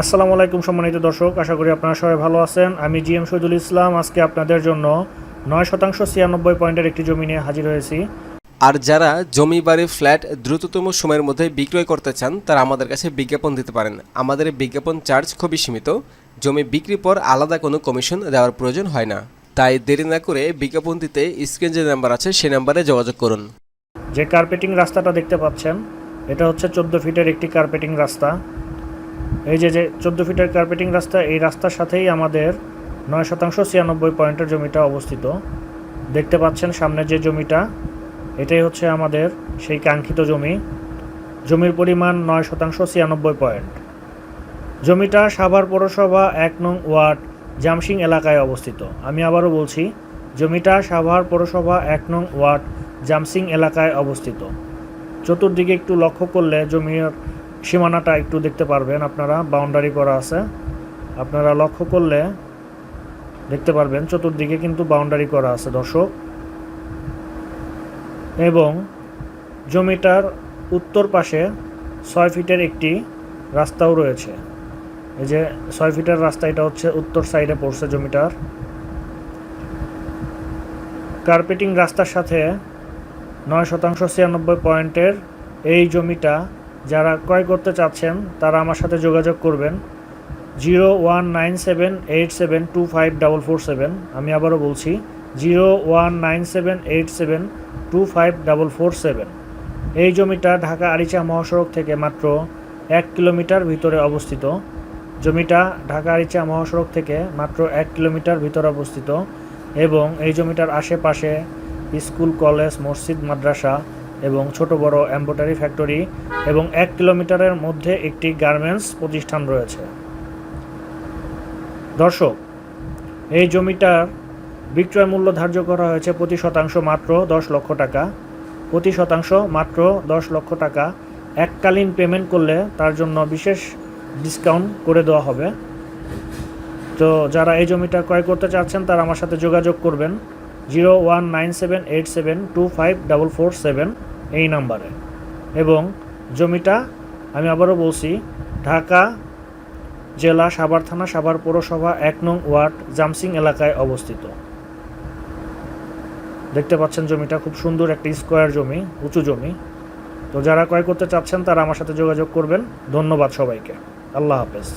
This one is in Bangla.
আসসালামু আলাইকুম সম্মানিত দর্শক আশা করি আপনারা সবাই ভালো আছেন। আমি জি এম শহীদুল ইসলাম আজকে আপনাদের জন্য নয় শতাংশ ছিয়ানব্বই পয়েন্টের একটি জমি নিয়ে হাজির হয়েছি। আর যারা জমি বাড়ি ফ্ল্যাট দ্রুততম সময়ের মধ্যে বিক্রয় করতে চান তারা আমাদের কাছে বিজ্ঞাপন দিতে পারেন। আমাদের বিজ্ঞাপন চার্জ খুবই সীমিত। জমি বিক্রির পর আলাদা কোনো কমিশন দেওয়ার প্রয়োজন হয় না। তাই দেরি না করে বিজ্ঞাপন দিতে স্ক্রিন যে নাম্বার আছে সেই নাম্বারে যোগাযোগ করুন। যে কার্পেটিং রাস্তাটা দেখতে পাচ্ছেন এটা হচ্ছে চোদ্দ ফিটের একটি কার্পেটিং রাস্তা। এই যে যে চোদ্দ ফিটের কার্পেটিং রাস্তা, এই রাস্তার সাথেই আমাদের নয় শতাংশ ছিয়ানব্বই পয়েন্টের জমিটা অবস্থিত। দেখতে পাচ্ছেন সামনে যে জমিটা, এটাই হচ্ছে আমাদের সেই কাঙ্ক্ষিত জমি। জমির পরিমাণ নয় শতাংশ ছিয়ানব্বই পয়েন্ট। জমিটা সাভার পৌরসভা এক নং ওয়ার্ড জামসিং এলাকায় অবস্থিত। আমি আবারও বলছি, জমিটা সাভার পৌরসভা এক নং ওয়ার্ড জামসিং এলাকায় অবস্থিত। চতুর্দিকে একটু লক্ষ্য করলে জমির সীমানাটা একটু দেখতে পারবেন আপনারা বাউন্ডারি করা আছে। আপনারা লক্ষ্য করলে দেখতে পারবেন, চতুর্দিকে কিন্তু বাউন্ডারি করা আছে দর্শক। এবং জমিটার উত্তর পাশে ছয় ফিটের একটি রাস্তাও রয়েছে। এই যে ছয় ফিটের রাস্তা, এটা হচ্ছে উত্তর সাইডে পড়ছে জমিটার। কার্পেটিং রাস্তার সাথে নয় শতাংশ ছিয়ানব্বই পয়েন্টের এই জমিটা যারা ক্রয় করতে চাচ্ছেন, তারা আমার সাথে যোগাযোগ করবেন। Zero one nine seven eight seven two five double four seven. আমি আবারও বলছি, zero one nine seven eight seven two five double four seven. এই জমিটা ঢাকা আরিচা মহাসড়ক থেকে মাত্র এক কিলোমিটার ভিতরে অবস্থিত। জমিটা ঢাকা আরিচা মহাসড়ক থেকে মাত্র এক কিলোমিটার ভিতরে অবস্থিত এবং এই জমিটার আশেপাশে স্কুল, কলেজ, মসজিদ, মাদ্রাসা এবং ছোট বড় এম্ব্রয়ডারি ফ্যাক্টরি এবং এক কিলোমিটারের মধ্যে একটি গার্মেন্টস প্রতিষ্ঠান রয়েছে। দর্শক, এই জমিটার বিক্রয় মূল্য ধার্য করা হয়েছে প্রতি শতাংশ মাত্র দশ লক্ষ টাকা। প্রতি শতাংশ মাত্র দশ লক্ষ টাকা। এককালীন পেমেন্ট করলে তার জন্য বিশেষ ডিসকাউন্ট করে দেওয়া হবে। তো যারা এই জমিটা ক্রয় করতে চাচ্ছেন, তারা আমার সাথে যোগাযোগ করবেন। Zero one nine seven eight seven two five double four seven. এই নাম্বারে। এবং জমিটা আমি আবারও বলছি, ঢাকা জেলা সাভার থানা সাভার পৌরসভা এক নং ওয়ার্ড, জামসিং এলাকায় অবস্থিত। দেখতে পাচ্ছেন জমিটা খুব সুন্দর একটা স্কোয়ার জমি, উঁচু জমি। তো যারা ক্রয় করতে চাচ্ছেন তারা আমার সাথে যোগাযোগ করবেন। ধন্যবাদ সবাইকে। আল্লাহ হাফেজ।